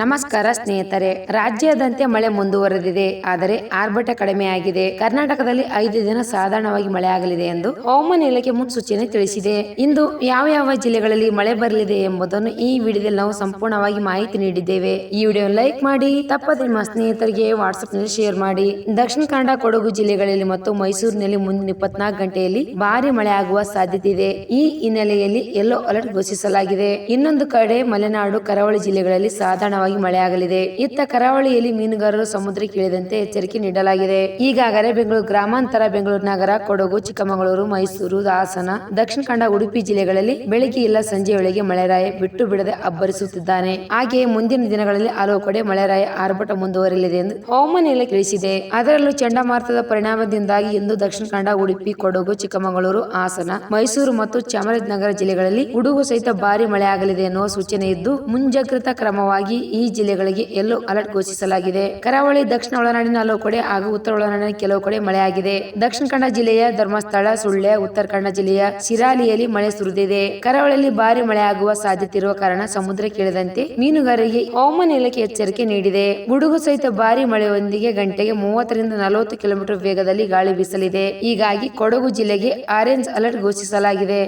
ನಮಸ್ಕಾರ ಸ್ನೇಹಿತರೆ ರಾಜ್ಯಾದ್ಯಂತ ಮಳೆ ಮುಂದುವರೆದಿದೆ, ಆದರೆ ಆರ್ಭಟ ಕಡಿಮೆಯಾಗಿದೆ. ಕರ್ನಾಟಕದಲ್ಲಿ ಐದು ದಿನ ಸಾಧಾರಣವಾಗಿ ಮಳೆ ಆಗಲಿದೆ ಎಂದು ಹವಾಮಾನ ಇಲಾಖೆ ಮುನ್ಸೂಚನೆ ತಿಳಿಸಿದೆ. ಇಂದು ಯಾವ ಯಾವ ಜಿಲ್ಲೆಗಳಲ್ಲಿ ಮಳೆ ಬರಲಿದೆ ಎಂಬುದನ್ನು ಈ ವಿಡಿಯೋದಲ್ಲಿ ನಾವು ಸಂಪೂರ್ಣವಾಗಿ ಮಾಹಿತಿ ನೀಡಿದ್ದೇವೆ. ಈ ವಿಡಿಯೋ ಲೈಕ್ ಮಾಡಿ, ತಪ್ಪದೆ ನಿಮ್ಮ ಸ್ನೇಹಿತರಿಗೆ ವಾಟ್ಸ್ಆಪ್ನಲ್ಲಿ ಶೇರ್ ಮಾಡಿ. ದಕ್ಷಿಣ ಕನ್ನಡ, ಕೊಡಗು ಜಿಲ್ಲೆಗಳಲ್ಲಿ ಮತ್ತು ಮೈಸೂರಿನಲ್ಲಿ ಮುಂದಿನ ಇಪ್ಪತ್ನಾಲ್ಕು ಗಂಟೆಯಲ್ಲಿ ಭಾರಿ ಮಳೆ ಆಗುವ ಸಾಧ್ಯತೆ ಇದೆ ಈ ಹಿನ್ನೆಲೆಯಲ್ಲಿ ಯೆಲ್ಲೋ ಅಲರ್ಟ್ ಘೋಷಿಸಲಾಗಿದೆ. ಇನ್ನೊಂದು ಕಡೆ ಮಲೆನಾಡು, ಕರಾವಳಿ ಜಿಲ್ಲೆಗಳಲ್ಲಿ ಸಾಧಾರಣವಾಗಿ ಮಳೆಯಾಗಲಿದೆ. ಇತ್ತ ಕರಾವಳಿಯಲ್ಲಿ ಮೀನುಗಾರರು ಸಮುದ್ರಕ್ಕೆ ಇಳಿದಂತೆ ಎಚ್ಚರಿಕೆ ನೀಡಲಾಗಿದೆ. ಈಗಾಗಲೇ ಬೆಂಗಳೂರು ಗ್ರಾಮಾಂತರ, ಬೆಂಗಳೂರು ನಗರ, ಕೊಡಗು, ಚಿಕ್ಕಮಗಳೂರು, ಮೈಸೂರು, ಹಾಸನ, ದಕ್ಷಿಣ ಕನ್ನಡ, ಉಡುಪಿ ಜಿಲ್ಲೆಗಳಲ್ಲಿ ಬೆಳಿಗ್ಗೆ ಇಲ್ಲ ಸಂಜೆಯೊಳಗೆ ಮಳೆರಾಯ ಬಿಟ್ಟು ಬಿಡದೆ ಅಬ್ಬರಿಸುತ್ತಿದ್ದಾನೆ. ಹಾಗೆಯೇ ಮುಂದಿನ ದಿನಗಳಲ್ಲಿ ಹಲವು ಕಡೆ ಮಳೆರಾಯ ಆರ್ಭಟ ಮುಂದುವರಿಯಲಿದೆ ಎಂದು ಹವಾಮಾನ ಇಲಾಖೆ ತಿಳಿಸಿದೆ. ಅದರಲ್ಲೂ ಚಂಡಮಾರುತದ ಪರಿಣಾಮದಿಂದಾಗಿ ಇಂದು ದಕ್ಷಿಣ ಕನ್ನಡ, ಉಡುಪಿ, ಕೊಡಗು, ಚಿಕ್ಕಮಗಳೂರು, ಹಾಸನ, ಮೈಸೂರು ಮತ್ತು ಚಾಮರಾಜನಗರ ಜಿಲ್ಲೆಗಳಲ್ಲಿ ಉಡುಗು ಸಹಿತ ಭಾರಿ ಮಳೆಯಾಗಲಿದೆ ಎನ್ನುವ ಸೂಚನೆ ಇದ್ದು, ಮುಂಜಾಗ್ರತಾ ಕ್ರಮವಾಗಿ ಈ ಜಿಲ್ಲೆಗಳಿಗೆ ಯೆಲ್ಲೋ ಅಲರ್ಟ್ ಘೋಷಿಸಲಾಗಿದೆ. ಕರಾವಳಿ, ದಕ್ಷಿಣ ಒಳನಾಡಿನ ಹಲವು ಕಡೆ ಹಾಗೂ ಉತ್ತರ ಒಳನಾಡಿನ ಕೆಲವು ಕಡೆ ಮಳೆಯಾಗಿದೆ. ದಕ್ಷಿಣ ಕನ್ನಡ ಜಿಲ್ಲೆಯ ಧರ್ಮಸ್ಥಳ, ಸುಳ್ಯ, ಉತ್ತರ ಕನ್ನಡ ಜಿಲ್ಲೆಯ ಶಿರಾಲಿಯಲ್ಲಿ ಮಳೆ ಸುರಿದಿದೆ. ಕರಾವಳಿಯಲ್ಲಿ ಭಾರಿ ಮಳೆಯಾಗುವ ಸಾಧ್ಯತೆ ಇರುವ ಕಾರಣ ಸಮುದ್ರ ಕೇಳಿದಂತೆ ಮೀನುಗಾರರಿಗೆ ಹವಾಮಾನ ಇಲಾಖೆ ಎಚ್ಚರಿಕೆ ನೀಡಿದೆ. ಗುಡುಗು ಸಹಿತ ಭಾರಿ ಮಳೆಯೊಂದಿಗೆ ಗಂಟೆಗೆ ಮೂವತ್ತರಿಂದ ನಲವತ್ತು ಕಿಲೋಮೀಟರ್ ವೇಗದಲ್ಲಿ ಗಾಳಿ ಬೀಸಲಿದೆ. ಹೀಗಾಗಿ ಕೊಡಗು ಜಿಲ್ಲೆಗೆ ಆರೆಂಜ್ ಅಲರ್ಟ್ ಘೋಷಿಸಲಾಗಿದೆ.